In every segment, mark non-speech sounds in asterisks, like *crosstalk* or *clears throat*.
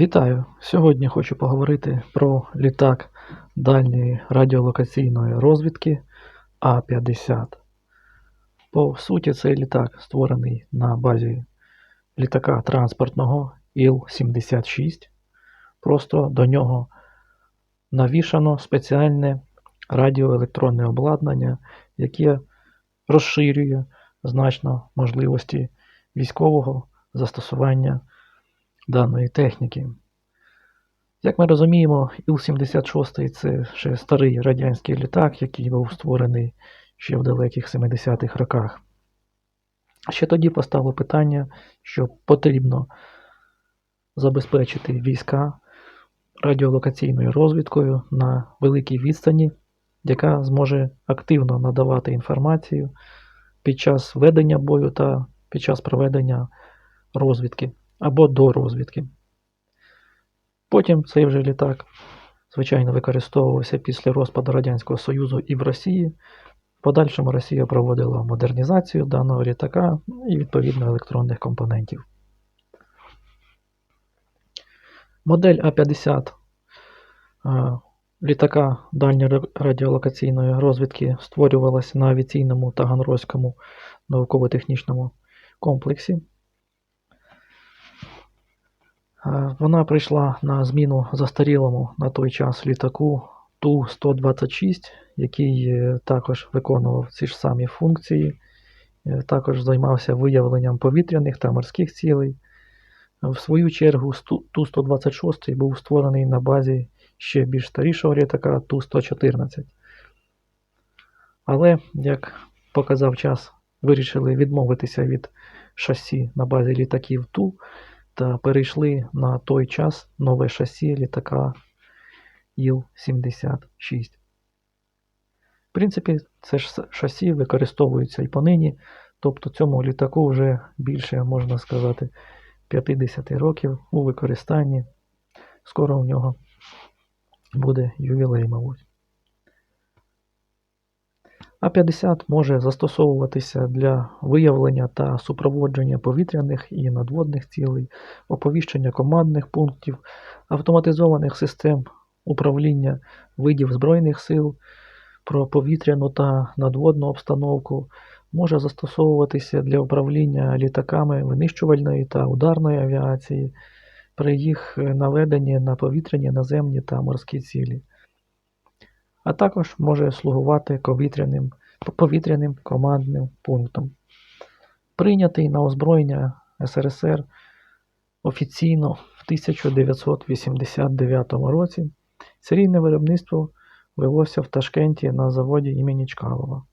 Вітаю! Сьогодні хочу поговорити про літак дальньої радіолокаційної розвідки А-50. По суті, цей літак створений на базі літака транспортного Іл-76. Просто до нього навішано спеціальне радіоелектронне обладнання, яке розширює значно можливості військового застосування даної техніки. Як ми розуміємо, Іл-76 це ще старий радянський літак, який був створений ще в далеких 70-х роках. Ще тоді постало питання, що потрібно забезпечити війська радіолокаційною розвідкою на великій відстані, яка зможе активно надавати інформацію під час ведення бою та під час проведення розвідки або до розвідки. Потім цей вже літак, звичайно, використовувався після розпаду Радянського Союзу і в Росії. В подальшому Росія проводила модернізацію даного літака і відповідно електронних компонентів. Модель А-50 е, літака дальньої радіолокаційної розвідки створювалася на авіаційному Таганрозькому науково-технічному комплексі. Е, Вона прийшла на зміну застарілому на той час літаку Ту-126, який е, також виконував ці ж самі функції, е, також займався виявленням повітряних та морських цілей. В свою чергу Ту-126 був створений на базі ще більш старішого літака Ту-114. Але, як показав час, вирішили відмовитися від шасі на базі літаків Ту та перейшли на той час нове шасі літака Іл-76. В принципі, це ж шасі використовується і понині, тобто цьому літаку вже більше, можна сказати, 50 років у використанні. Скоро у нього буде ювілей, мабуть. А-50 може застосовуватися для виявлення та супроводження повітряних і надводних цілей, оповіщення командних пунктів, автоматизованих систем управління видів Збройних сил, про повітряну та надводну обстановку, може застосовуватися для управління літаками винищувальної та ударної авіації при їх наведенні на повітряні, наземні та морські цілі а також може слугувати повітряним, повітряним командним пунктом. Прийнятий на озброєння СРСР офіційно в 1989 році, серійне виробництво велося в Ташкенті на заводі імені Чкалова.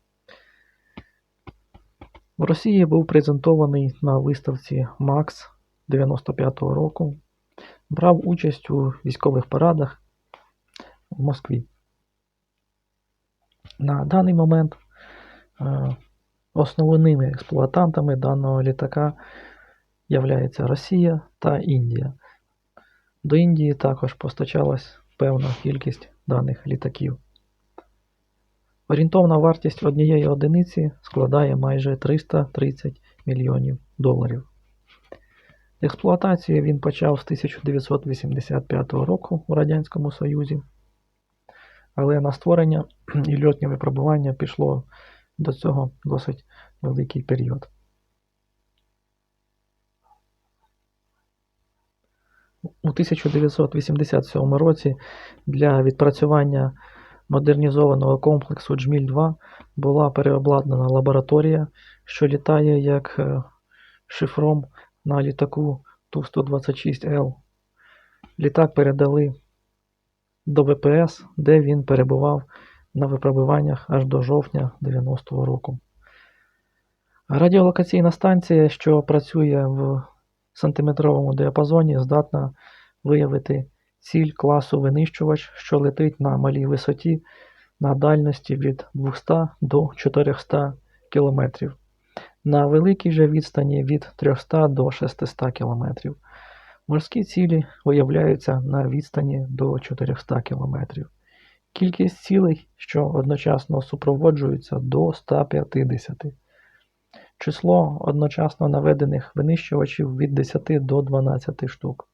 В Росії був презентований на виставці МАКС 95-го року, брав участь у військових парадах в Москві. На даний момент е, основними експлуатантами даного літака являється Росія та Індія. До Індії також постачалась певна кількість даних літаків. Орієнтовна вартість однієї одиниці складає майже 330 мільйонів доларів. Експлуатацію він почав з 1985 року у Радянському Союзі. Але на створення і льотні випробування пішло до цього досить великий період. У 1987 році для відпрацювання модернізованого комплексу Джміль-2 була переобладнана лабораторія, що літає як е, шифром на літаку Ту-126Л. Літак передали до ВПС, де він перебував на випробуваннях аж до жовтня 90-го року. Радіолокаційна станція, що працює в сантиметровому діапазоні, здатна виявити ціль класу винищувач, що летить на малій висоті на дальності від 200 до 400 км. На великій же відстані від 300 до 600 км. Морські цілі виявляються на відстані до 400 км. Кількість цілей, що одночасно супроводжуються до 150. Число одночасно наведених винищувачів від 10 до 12 штук.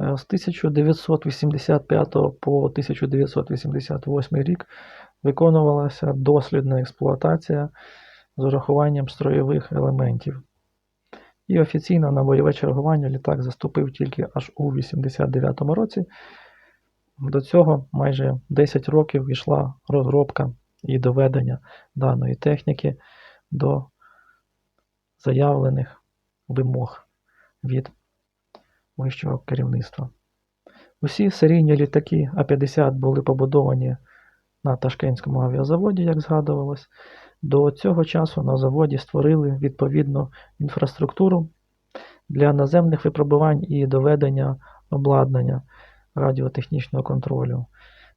Е, З 1985 по 1988 рік виконувалася дослідна експлуатація з урахуванням строєвих елементів. І офіційно на бойове чергування літак заступив тільки аж у 89 році. До цього майже 10 років йшла розробка і доведення даної техніки до заявлених вимог від вищого керівництва. Усі серійні літаки А-50 були побудовані на Ташкентському авіазаводі, як згадувалось. До цього часу на заводі створили відповідну інфраструктуру для наземних випробувань і доведення обладнання радіотехнічного контролю.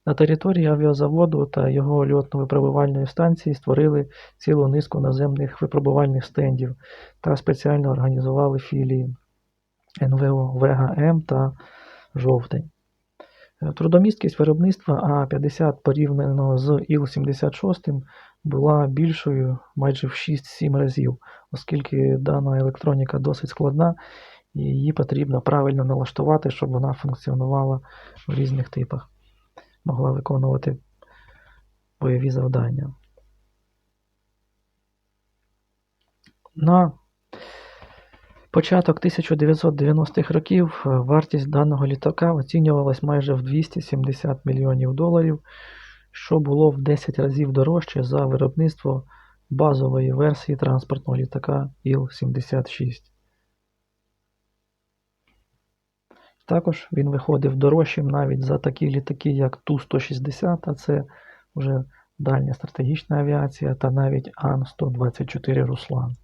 На території авіазаводу та його льотно-випробувальної станції створили цілу низку наземних випробувальних стендів та спеціально організували філії НВО ВГМ та Жовтень. Трудомісткість виробництва А-50 порівняно з Іл-76 була більшою майже в 6-7 разів, оскільки дана електроніка досить складна і її потрібно правильно налаштувати, щоб вона функціонувала в різних типах, могла виконувати бойові завдання. На початок 1990-х років е, вартість даного літака оцінювалась майже в 270 мільйонів доларів, що було в 10 разів дорожче за виробництво базової версії транспортного літака Іл-76. Також він виходив дорожчим навіть за такі літаки, як Ту-160, а це вже дальня стратегічна авіація, та навіть Ан-124 Руслан.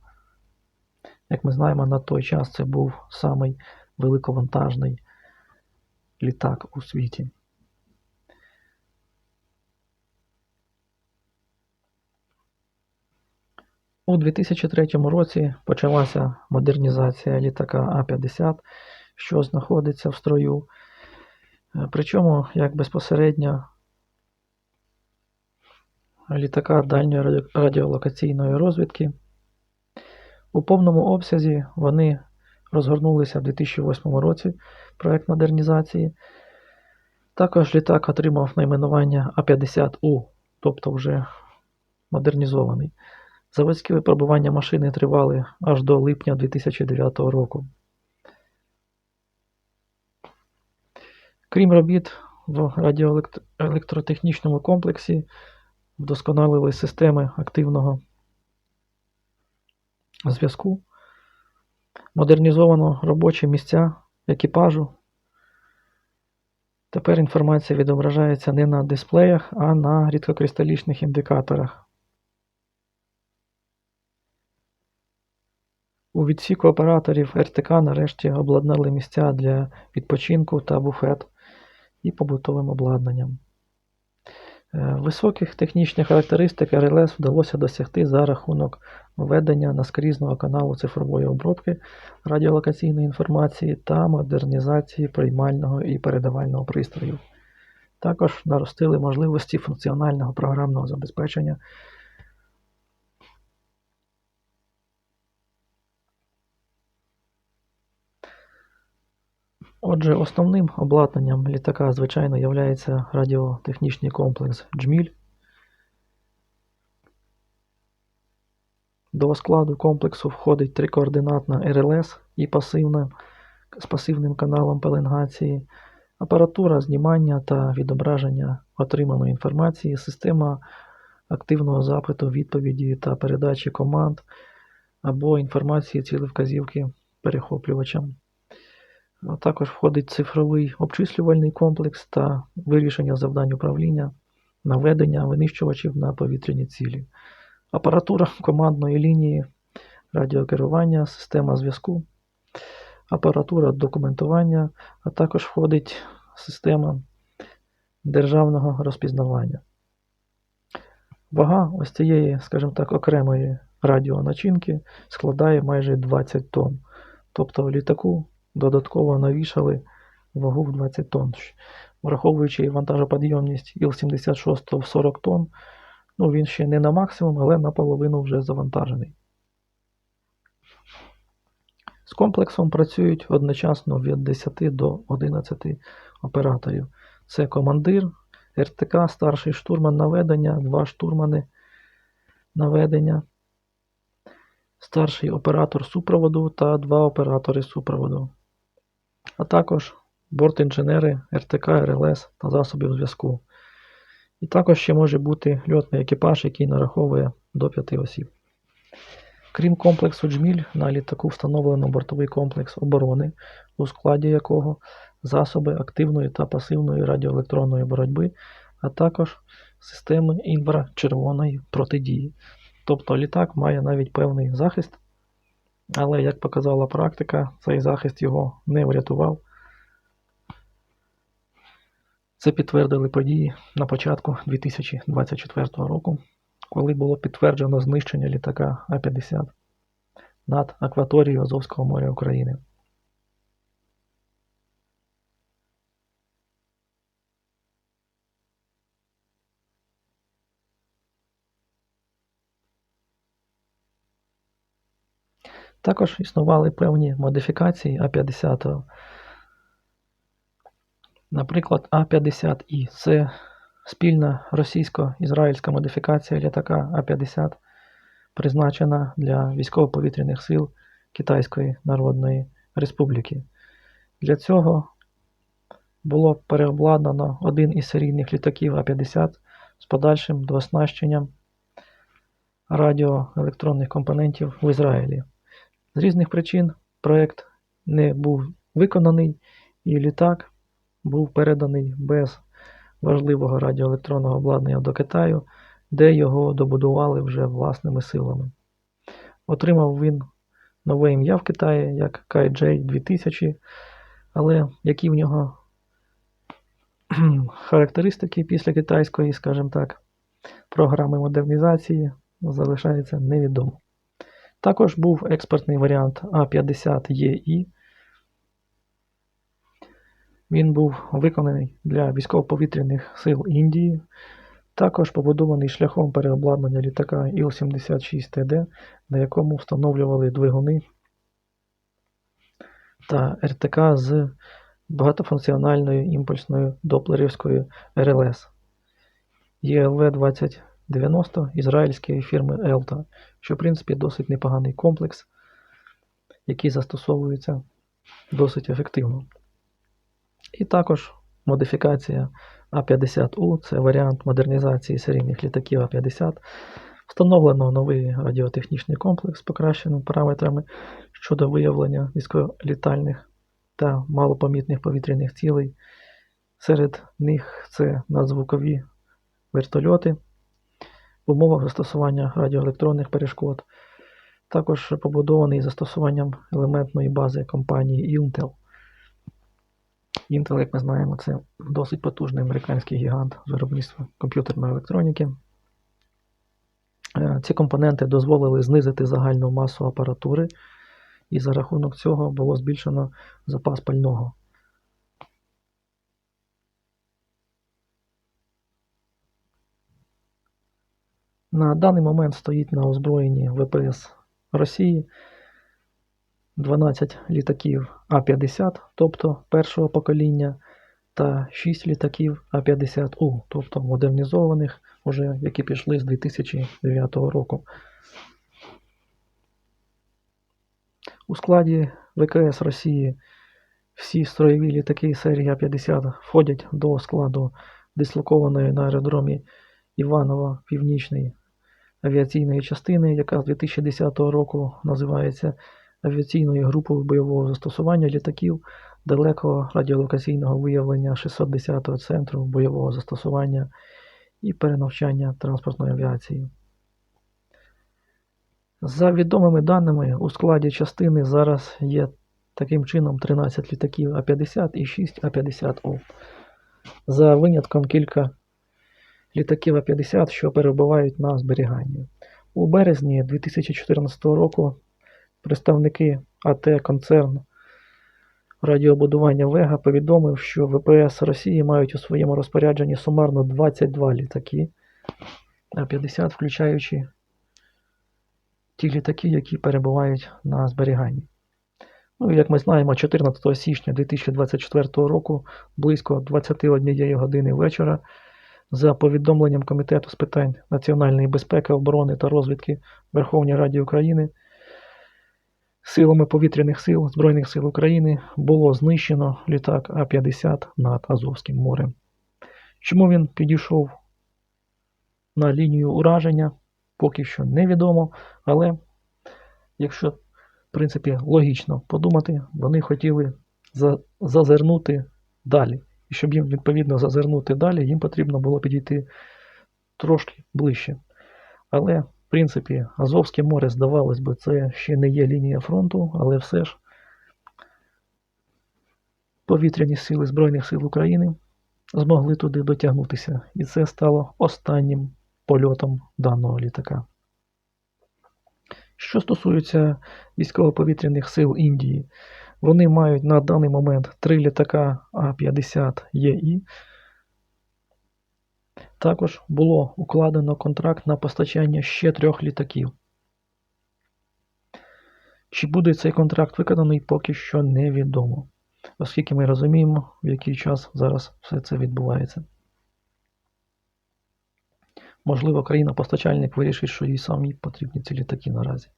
Як ми знаємо, на той час це був самий великовантажний літак у світі. У 2003 році почалася модернізація літака А-50, що знаходиться в строю. Причому як безпосередньо літака дальньої радіолокаційної розвідки. У повному обсязі вони розгорнулися в 2008 році проект модернізації. Також літак отримав найменування А-50У, тобто вже модернізований. Заводські випробування машини тривали аж до липня 2009 року. Крім робіт в радіоелектротехнічному комплексі, вдосконалили системи активного зв'язку, модернізовано робочі місця екіпажу. Тепер інформація відображається не на дисплеях, а на рідкокристалічних індикаторах. У відсіку операторів РТК нарешті обладнали місця для відпочинку та буфет і побутовим обладнанням. Е, Високих технічних характеристик РЛС вдалося досягти за рахунок введення наскрізного каналу цифрової обробки радіолокаційної інформації та модернізації приймального і передавального пристрою. Також наростили можливості функціонального програмного забезпечення Отже, основним обладнанням літака, звичайно, є радіотехнічний комплекс «Джміль». До складу комплексу входить трикоординатна РЛС і пасивна, з пасивним каналом пеленгації, апаратура знімання та відображення отриманої інформації, система активного запиту, відповіді та передачі команд або інформації цілевказівки перехоплювачам. А Також входить цифровий обчислювальний комплекс та вирішення завдань управління, наведення винищувачів на повітряні цілі, апаратура командної лінії, радіокерування, система зв'язку, апаратура документування, а також входить система державного розпізнавання. Вага ось цієї, скажімо так, окремої радіоначинки складає майже 20 тонн. Тобто літаку додатково навішали вагу в 20 тонн. Враховуючи вантажоподйомність Іл-76 в 40 тонн, ну він ще не на максимум, але наполовину вже завантажений. З комплексом працюють одночасно від 10 до 11 операторів. Це командир, РТК, старший штурман наведення, два штурмани наведення, старший оператор супроводу та два оператори супроводу, а також бортінженери РТК, РЛС та засобів зв'язку. І також ще може бути льотний екіпаж, який нараховує до 5 осіб. Крім комплексу Джміль, на літаку встановлено бортовий комплекс оборони, у складі якого засоби активної та пасивної радіоелектронної боротьби, а також системи інфрачервоної протидії. Тобто літак має навіть певний захист, але, як показала практика, цей захист його не врятував. Це підтвердили події на початку 2024 року, коли було підтверджено знищення літака А-50 над акваторією Азовського моря України. Також існували певні модифікації А-50. Наприклад, А-50І це спільна російсько-ізраїльська модифікація літака А-50, призначена для військово-повітряних сил Китайської Народної Республіки. Для цього було переобладнано один із серійних літаків А-50 з подальшим дооснащенням радіоелектронних компонентів в Ізраїлі. З різних причин проект не був виконаний, і літак був переданий без важливого радіоелектронного обладнання до Китаю, де його добудували вже власними силами. Отримав він нове ім'я в Китаї як KJ 2000, але які в нього *clears throat* характеристики після китайської, скажімо так, програми модернізації залишається невідомо. Також був експортний варіант А50ЄІ. Він був виконаний для військово-повітряних сил Індії. Також побудований шляхом переобладнання літака Іл-76ТД, на якому встановлювали двигуни та РТК з багатофункціональною імпульсною доплерівською РЛС ЄЛВ-2090 ізраїльської фірми Елта, що в принципі досить непоганий комплекс, який застосовується досить ефективно. І також модифікація А50У це варіант модернізації серійних літаків А50. Встановлено новий радіотехнічний комплекс з покращеними параметрами щодо виявлення низьколітальних та малопомітних повітряних цілей. Серед них це надзвукові вертольоти умовах застосування радіоелектронних перешкод. Також побудований застосуванням елементної бази компанії Intel. Intel, як ми знаємо, це досить потужний американський гігант з виробництва комп'ютерної електроніки. Е, ці компоненти дозволили знизити загальну масу апаратури, і за рахунок цього було збільшено запас пального. На даний момент стоїть на озброєнні ВПС Росії 12 літаків А-50, тобто першого покоління, та 6 літаків А-50У, тобто модернізованих, уже, які пішли з 2009 року. У складі ВКС Росії всі строєві літаки серії А-50 входять до складу дислокованої на аеродромі Іванова Північний авіаційної частини, яка з 2010 року називається авіаційною групою бойового застосування літаків далекого радіолокаційного виявлення 610-го центру бойового застосування і перенавчання транспортної авіації. За відомими даними, у складі частини зараз є таким чином 13 літаків А-50 і 6 А-50О. За винятком кілька літаків А-50, що перебувають на зберіганні. У березні 2014 року представники АТ Концерн радіобудування Вега повідомив, що ВПС Росії мають у своєму розпорядженні сумарно 22 літаки А-50, включаючи ті літаки, які перебувають на зберіганні. Ну, як ми знаємо, 14 січня 2024 року близько 21 години вечора за повідомленням Комітету з питань національної безпеки, оборони та розвідки Верховної Ради України силами повітряних сил Збройних сил України було знищено літак А-50 над Азовським морем. Чому він підійшов на лінію ураження, поки що невідомо, але якщо, в принципі, логічно подумати, вони хотіли за- зазирнути далі. І щоб їм відповідно зазирнути далі, їм потрібно було підійти трошки ближче. Але, в принципі, Азовське море, здавалось би, це ще не є лінія фронту, але все ж повітряні сили Збройних сил України змогли туди дотягнутися. І це стало останнім польотом даного літака. Що стосується військово-повітряних сил Індії, вони мають на даний момент три літака А-50 ЄІ. Також було укладено контракт на постачання ще трьох літаків. Чи буде цей контракт виконаний, поки що невідомо, оскільки ми розуміємо, в який час зараз все це відбувається. Можливо, країна-постачальник вирішить, що їй самі потрібні ці літаки наразі,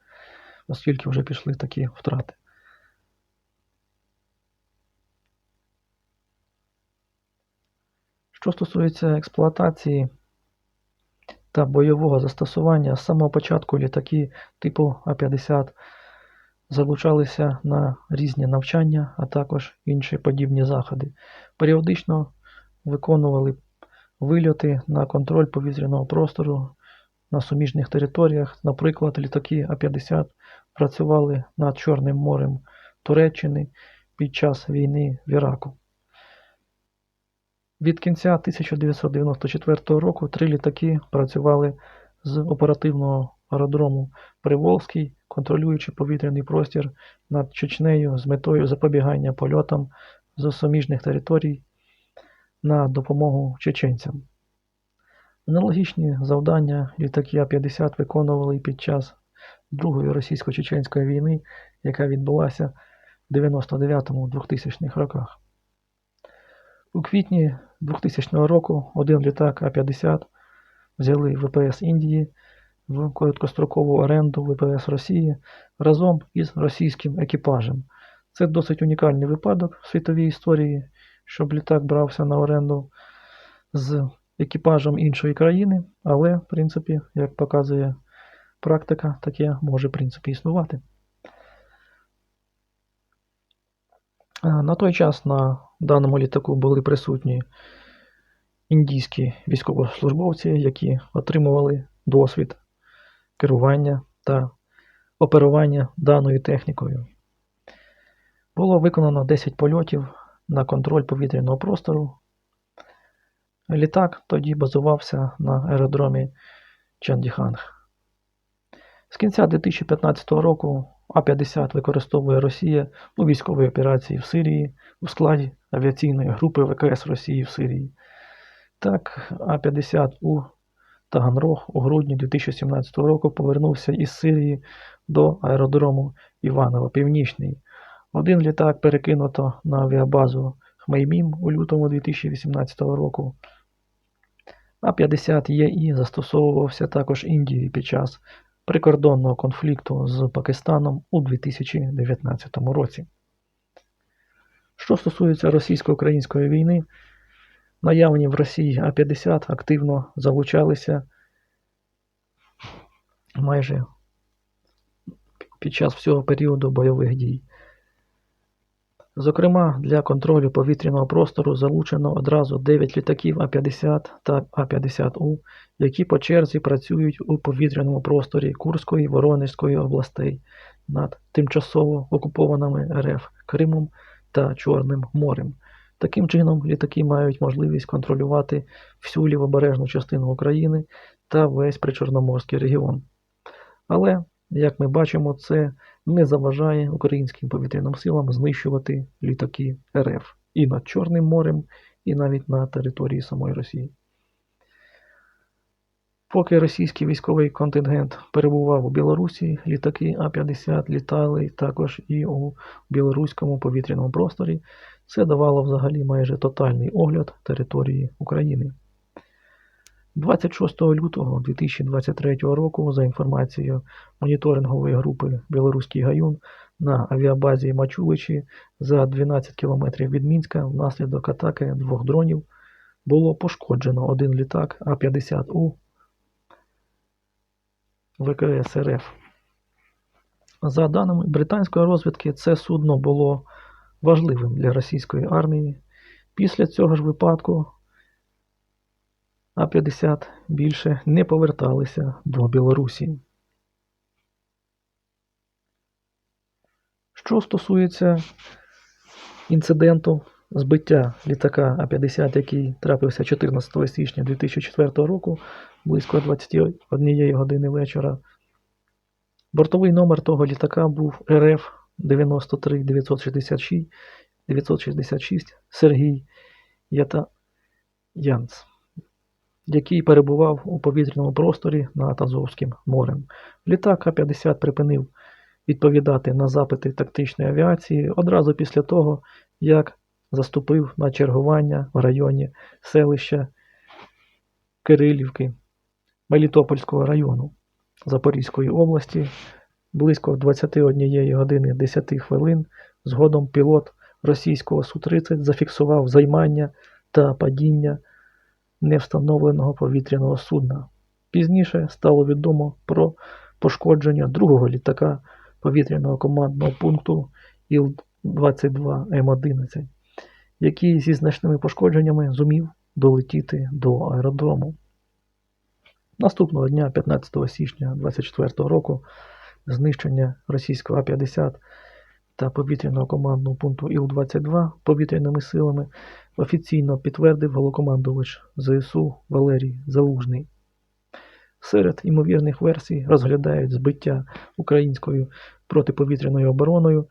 оскільки вже пішли такі втрати. Що стосується експлуатації та бойового застосування, з самого початку літаки типу А-50 залучалися на різні навчання, а також інші подібні заходи. Періодично виконували вильоти на контроль повітряного простору на суміжних територіях. Наприклад, літаки А-50 працювали над Чорним морем Туреччини під час війни в Іраку. Від кінця 1994 року три літаки працювали з оперативного аеродрому Приволзький, контролюючи повітряний простір над Чечнею з метою запобігання польотам з суміжних територій на допомогу чеченцям. Аналогічні завдання літаки А-50 виконували під час Другої російсько-чеченської війни, яка відбулася в 99-2000 роках. У квітні 2000 року один літак А-50 взяли ВПС Індії в короткострокову оренду ВПС Росії разом із російським екіпажем. Це досить унікальний випадок в світовій історії, щоб літак брався на оренду з екіпажем іншої країни, але, в принципі, як показує практика, таке може в принципі існувати. На той час на даному літаку були присутні індійські військовослужбовці, які отримували досвід керування та оперування даною технікою. Було виконано 10 польотів на контроль повітряного простору. Літак тоді базувався на аеродромі Чандіханг. З кінця 2015 року А-50 використовує Росія у військовій операції в Сирії у складі авіаційної групи ВКС Росії в Сирії. Так, А-50 у Таганрог у грудні 2017 року повернувся із Сирії до аеродрому Іваново Північний. Один літак перекинуто на авіабазу Хмеймім у лютому 2018 року. А-50 ЄІ застосовувався також Індією під час прикордонного конфлікту з Пакистаном у 2019 році. Що стосується російсько-української війни, наявні в Росії А-50 активно залучалися майже під час всього періоду бойових дій. Зокрема, для контролю повітряного простору залучено одразу 9 літаків А-50 та А-50У, які по черзі працюють у повітряному просторі Курської Воронезької областей над тимчасово окупованими РФ Кримом та Чорним морем. Таким чином, літаки мають можливість контролювати всю лівобережну частину України та весь причорноморський регіон. Але, як ми бачимо, це не заважає українським повітряним силам знищувати літаки РФ і над Чорним морем, і навіть на території самої Росії. Поки російський військовий контингент перебував у Білорусі, літаки А-50 літали також і у білоруському повітряному просторі. Це давало взагалі майже тотальний огляд території України. 26 лютого 2023 року, за інформацією моніторингової групи Білоруський Гаюн, на авіабазі Мачуличі за 12 кілометрів від Мінська внаслідок атаки двох дронів було пошкоджено один літак А-50У ВКС РФ. За даними британської розвідки, це судно було важливим для російської армії. Після цього ж випадку А-50 більше не поверталися до Білорусі. Що стосується інциденту збиття літака А-50, який трапився 14 січня 2004 року близько 21 години вечора, бортовий номер того літака був РФ 93 966 966 Сергій Ята Янц, який перебував у повітряному просторі над Азовським морем. Літак А-50 припинив відповідати на запити тактичної авіації одразу після того, як заступив на чергування в районі селища Кирилівки Мелітопольського району Запорізької області близько 21 години 10 хвилин. Згодом пілот російського Су-30 зафіксував займання та падіння невстановленого повітряного судна. Пізніше стало відомо про пошкодження другого літака повітряного командного пункту Іл-22М11, який зі значними пошкодженнями зумів долетіти до аеродрому. Наступного дня, 15 січня 2024 року, знищення російського А-50 та повітряного командного пункту Іл-22 повітряними силами офіційно підтвердив голокомандувач ЗСУ Валерій Залужний. Серед ймовірних версій розглядають збиття українською протиповітряною обороною,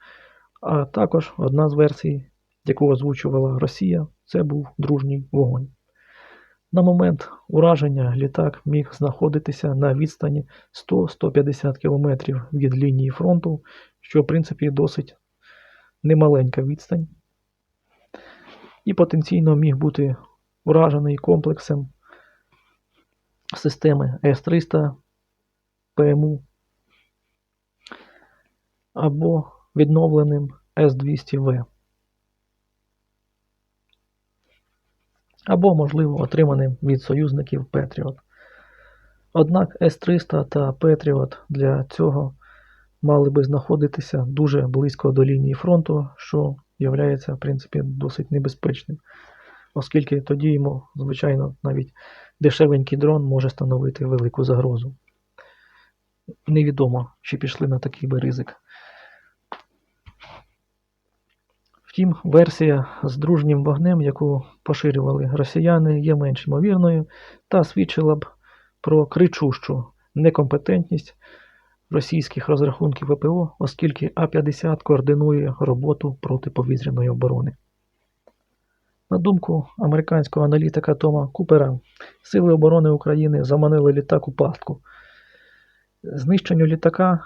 а також одна з версій, яку озвучувала Росія, це був дружній вогонь. На момент ураження літак міг знаходитися на відстані 100-150 км від лінії фронту, що в принципі досить немаленька відстань, і потенційно міг бути уражений комплексом системи С-300 ПМУ або відновленим С-200В. Або, можливо, отриманим від союзників Петріот. Однак С-300 та Петріот для цього мали би знаходитися дуже близько до лінії фронту, що є, в принципі, досить небезпечним, оскільки тоді йому, звичайно, навіть дешевенький дрон може становити велику загрозу. Невідомо, чи пішли на такий би ризик. Втім, версія з дружнім вогнем, яку поширювали росіяни, є менш ймовірною та свідчила б про кричущу некомпетентність російських розрахунків ВПО, оскільки А-50 координує роботу протиповітряної оборони. На думку американського аналітика Тома Купера, Сили оборони України заманили літак у пастку. Знищенню літака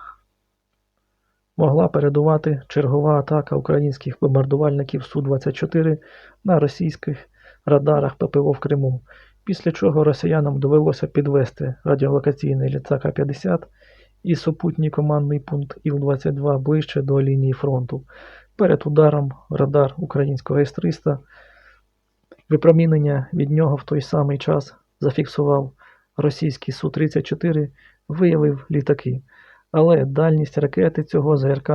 могла передувати чергова атака українських бомбардувальників Су-24 на російських радарах ППО в Криму, після чого росіянам довелося підвести радіолокаційний літак А-50 і супутній командний пункт Іл-22 ближче до лінії фронту. Перед ударом радар українського С-300 випромінення від нього в той самий час зафіксував російський Су-34, виявив літаки але дальність ракети цього ЗРК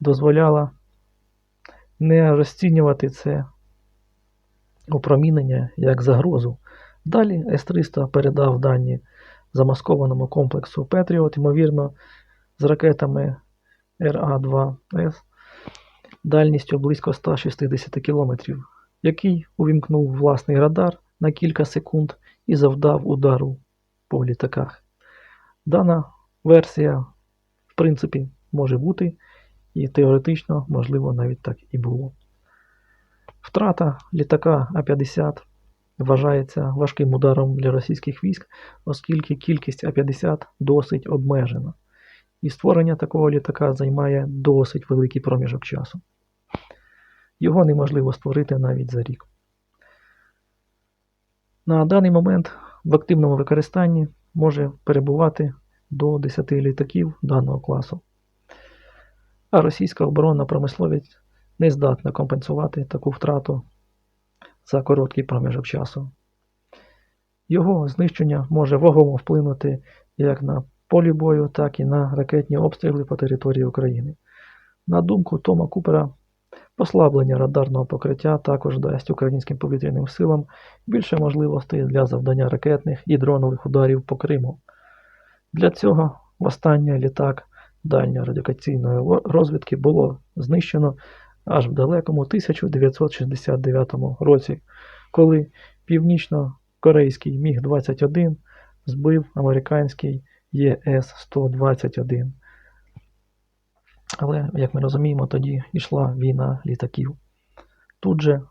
дозволяла не розцінювати це опромінення як загрозу. Далі С-300 передав дані замаскованому комплексу Петріот, ймовірно, з ракетами РА-2С дальністю близько 160 км, який увімкнув власний радар на кілька секунд і завдав удару по літаках. Дана версія, в принципі, може бути, і теоретично, можливо, навіть так і було. Втрата літака А-50 вважається важким ударом для російських військ, оскільки кількість А-50 досить обмежена. І створення такого літака займає досить великий проміжок часу. Його неможливо створити навіть за рік. На даний момент в активному використанні може перебувати до 10 літаків даного класу. А російська оборонна промисловість не здатна компенсувати таку втрату за короткий проміжок часу. Його знищення може вагомо вплинути як на полі бою, так і на ракетні обстріли по території України. На думку Тома Купера, послаблення радарного покриття також дасть українським повітряним силам більше можливостей для завдання ракетних і дронових ударів по Криму. Для цього востаннє літак дальньої радіокаційної розвідки було знищено аж в далекому 1969 році, коли північно-корейський Міг-21 збив американський ЄС-121. Але, як ми розуміємо, тоді йшла війна літаків. Тут же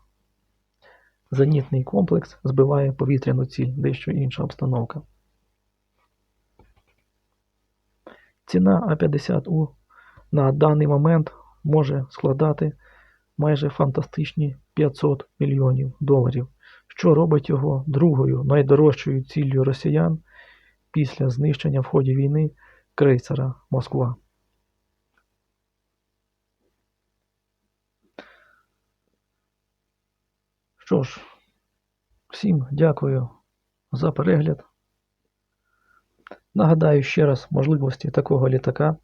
зенітний комплекс збиває повітряну ціль, дещо інша обстановка. Ціна А50У на даний момент може складати майже фантастичні 500 мільйонів доларів, що робить його другою найдорожчою ціллю росіян після знищення в ході війни крейсера Москва. Що ж, всім дякую за перегляд. Нагадаю ще раз можливості такого літака.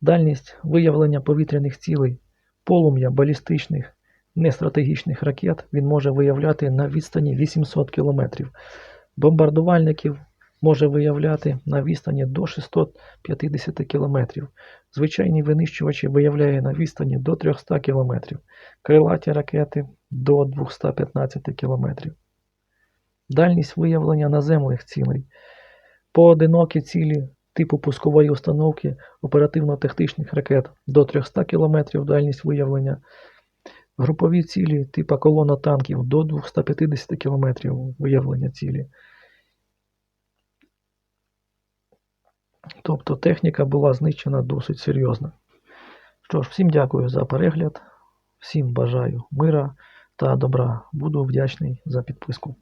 Дальність виявлення повітряних цілей, полум'я балістичних нестратегічних ракет він може виявляти на відстані 800 км. Бомбардувальників може виявляти на відстані до 650 км. Звичайні винищувачі виявляє на відстані до 300 км. Крилаті ракети до 215 км. Дальність виявлення наземних цілей. Поодинокі цілі типу пускової установки оперативно-тактичних ракет до 300 км дальність виявлення. Групові цілі типу колона танків до 250 км виявлення цілі. Тобто техніка була знищена досить серйозно. Що ж, всім дякую за перегляд, всім бажаю мира та добра. Буду вдячний за підписку.